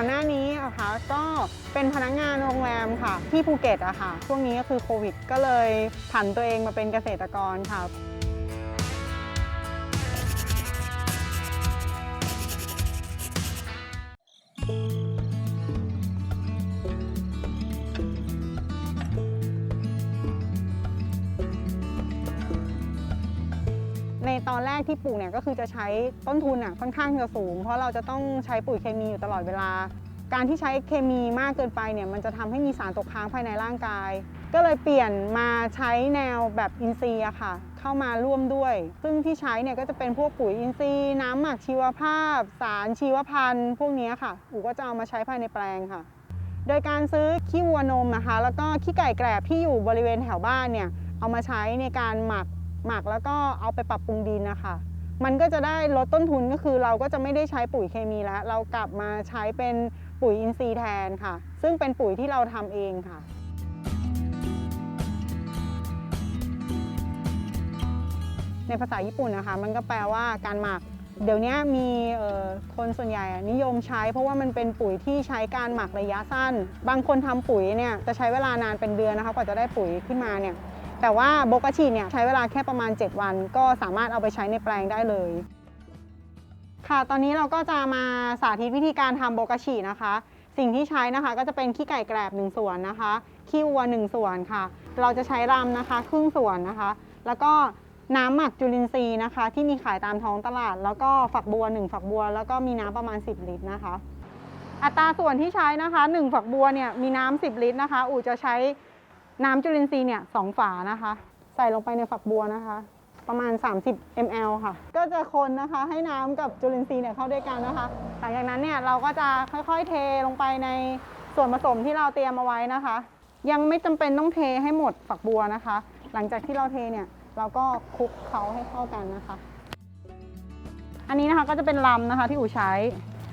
ก่อนหน้านี้อะคะก็เป็นพนักงานโรงแรมค่ะ ที่ภูเก็ตอะค่ะช่วงนี้ก็คือโควิด ก็เลยผันตัวเองมาเป็นเกษตรกรค่ะ ตอนแรกที่ปลูกเนี่ยก็คือจะใช้ต้นทุนอะค่อนข้างจะสูง เพราะเราจะต้องใช้ปุ๋ยเคมีอยู่ตลอดเวลา การที่ใช้เคมีมากเกินไปเนี่ยมันจะทำให้มีสารตกค้างภายในร่างกาย ก็เลยเปลี่ยนมาใช้แนวแบบอินทรีย์ค่ะ เข้ามาร่วมด้วย ซึ่งที่ใช้เนี่ยก็จะเป็นพวกปุ๋ยอินทรีย์ น้ำหมักชีวภาพ สารชีวพันธุ์พวกนี้ค่ะอูก็จะเอามาใช้ภายในแปลงค่ะ โดยการซื้อขี้วัวนมนะคะ แล้วก็ขี้ไก่แกรบที่อยู่บริเวณแถวบ้านเนี่ยเอามาใช้ในการหมัก หมักแล้วก็เอาไปปรับปรุงดินนะคะ มันก็จะได้ลดต้นทุนก็คือเราก็จะไม่ได้ใช้ปุ๋ยเคมีแล้ว เรากลับมาใช้เป็นปุ๋ยอินทรีย์แทนค่ะ ซึ่งเป็นปุ๋ยที่เราทำเองค่ะ ในภาษาญี่ปุ่นนะคะ มันก็แปลว่าการหมัก เดี๋ยวนี้มีคนส่วนใหญ่นิยมใช้เพราะว่ามันเป็นปุ๋ยที่ใช้การหมักระยะสั้น บางคนทำปุ๋ยเนี่ยจะใช้เวลานานเป็นเดือนนะคะกว่าจะได้ปุ๋ยขึ้นมาเนี่ย แต่ว่าโบกาชีเนี่ยใช้เวลาแค่ประมาณ 7 วัน ก็สามารถเอาไปใช้ในแปลงได้เลย ค่ะ ตอนนี้เราก็จะมาสาธิตวิธีการทำโบกาชีนะคะ สิ่งที่ใช้นะคะก็จะเป็นขี้ไก่แกรบ1ส่วนนะคะ ขี้วัว1ส่วนค่ะ เราจะใช้รำนะคะ ครึ่งส่วนนะคะ แล้วก็น้ำหมักจุลินทรีย์นะคะ ที่มีขายตามท้องตลาด แล้วก็ฝักบัว 1 ฝักบัว แล้วก็มีน้ำประมาณ 10 ลิตรนะคะ อัตราส่วนที่ใช้นะคะ 1 ฝักบัวเนี่ยมีน้ำ10 ลิตรนะคะ อู่จะใช้ น้ำจุลินทรีย์เนี่ยสองฝานะคะ ใส่ลงไปในฝักบัวนะคะ ประมาณ 30 ml ค่ะ ก็จะคนนะคะให้น้ำกับจุลินทรีย์เนี่ยเข้าด้วยกันนะคะ หลังจากนั้นเนี่ยเราก็จะค่อยๆเทลงไปในส่วนผสมที่เราเตรียมเอาไว้นะคะ ยังไม่จำเป็นต้องเทให้หมดฝักบัวนะคะ หลังจากที่เราเทเนี่ยเราก็คลุกเคล้าให้เข้ากันนะคะ อันนี้นะคะก็จะเป็นลำนะคะที่อู๋ใช้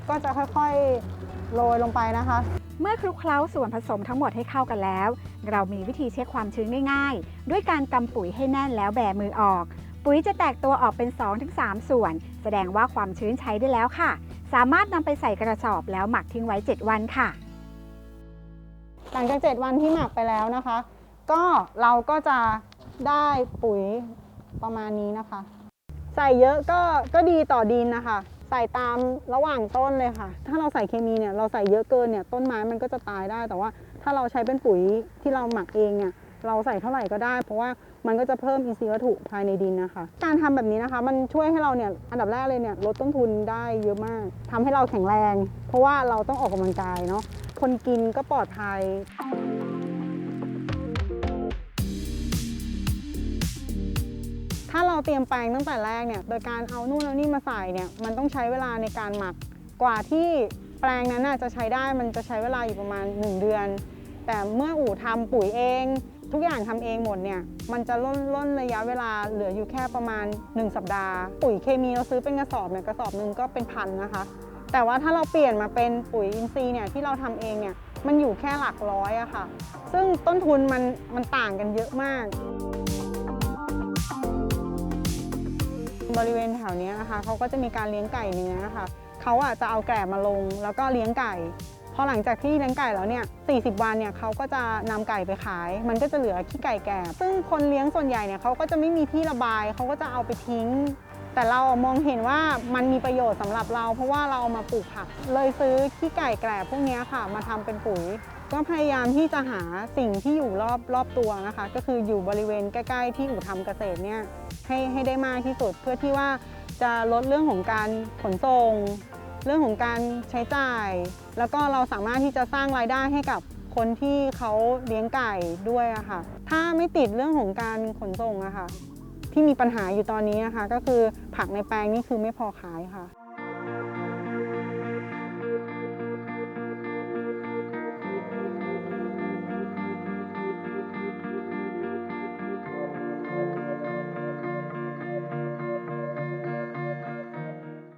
ก็จะค่อยๆโรยลงไปนะคะ เมื่อคลุกเคล้าส่วนผสมทั้งหมดให้เข้ากันแล้ว เรามีวิธีเช็คความชื้นง่ายๆ ด้วยการกำปุ๋ยให้แน่นแล้วแบมือออก ปุ๋ยจะแตกตัวออกเป็น 2-3 ส่วน แสดงว่าความชื้นใช้ได้แล้วค่ะ สามารถนำไปใส่กระสอบแล้วหมักทิ้งไว้ 7 วันค่ะ หลังจาก 7 วันที่หมักไปแล้วนะคะ ก็เราก็จะได้ปุ๋ยประมาณนี้นะคะ ใส่เยอะก็ก็ดีต่อดินนะคะ ใส่ตามระหว่างต้นเลยค่ะ ถ้าเราใส่เคมีเนี่ยเราใส่เยอะเกินเนี่ยต้นไม้มันก็จะตายได้แต่ว่า ถ้าเราใช้เป็นปุ๋ยที่เราหมักเองเนี่ยเราใส่เท่าไหร่ก็ได้ เพราะว่ามันก็จะเพิ่มอินทรีย์วัตถุภายในดินนะคะ การทำแบบนี้นะคะ มันช่วยให้เราเนี่ยอันดับแรกเลยเนี่ยลดต้นทุนได้เยอะมากทำให้เราแข็งแรง เพราะว่าเราต้องออกกำลังกายเนาะคนกินก็ปลอดภัย ถ้าเราเตรียมแปลงตั้งแต่แรกเนี่ย โดยการเอานู่นเอานี่มาใส่เนี่ย มันต้องใช้เวลาในการหมัก กว่าที่แปลงนั้นน่ะจะใช้ได้ มันจะใช้เวลาอยู่ประมาณ 1 เดือน แต่เมื่ออู่ทำปุ๋ยเอง ทุกอย่างทำเองหมดเนี่ย มันจะล่นล่นระยะเวลาเหลืออยู่แค่ประมาณ 1 สัปดาห์ ปุ๋ยเคมีเราซื้อเป็นกระสอบเนี่ย กระสอบหนึ่งก็เป็นพันนะคะ แต่ว่าถ้าเราเปลี่ยนมาเป็นปุ๋ยอินทรีย์เนี่ยที่เราทำเองเนี่ย มันอยู่แค่หลักร้อยอะค่ะ ซึ่งต้นทุนมันมันต่างกันเยอะมาก บริเวณแถวนี้นะคะเขาก็จะมีการเลี้ยงไก่เนื้อนะคะเขาอะจะเอาแกลบมาลง แล้วก็เลี้ยงไก่พอหลังจากที่เลี้ยงไก่แล้วเนี่ย 40 วันเนี่ยเขาก็จะนำไก่ไปขาย มันก็จะเหลือขี้ไก่แกบซึ่งคนเลี้ยงส่วนใหญ่เนี่ยเขาก็จะไม่มีที่ระบาย เขาก็จะเอาไปทิ้ง แต่เราอะมองเห็นว่ามันมีประโยชน์สำหรับเรา เพราะว่าเราเอามาปลูกผัก เลยซื้อขี้ไก่แกลพวกนี้ค่ะ มาทำเป็นปุ๋ย ก็พยายามที่จะหาสิ่งที่อยู่รอบรอบตัวนะคะ ก็คืออยู่บริเวณใกล้ ๆ ที่อู่ทำเกษตรเนี่ยให้ให้ได้มากที่สุดเพื่อที่ว่าจะลดเรื่องของการขนส่ง เรื่องของการใช้จ่าย แล้วก็เราสามารถที่จะสร้างรายได้ให้กับคนที่เขาเลี้ยงไก่ด้วยอะค่ะ ถ้าไม่ติดเรื่องของการขนส่งอะค่ะที่มีปัญหาอยู่ตอนนี้นะคะ ก็คือผักในแปลงนี่คือไม่พอขายค่ะ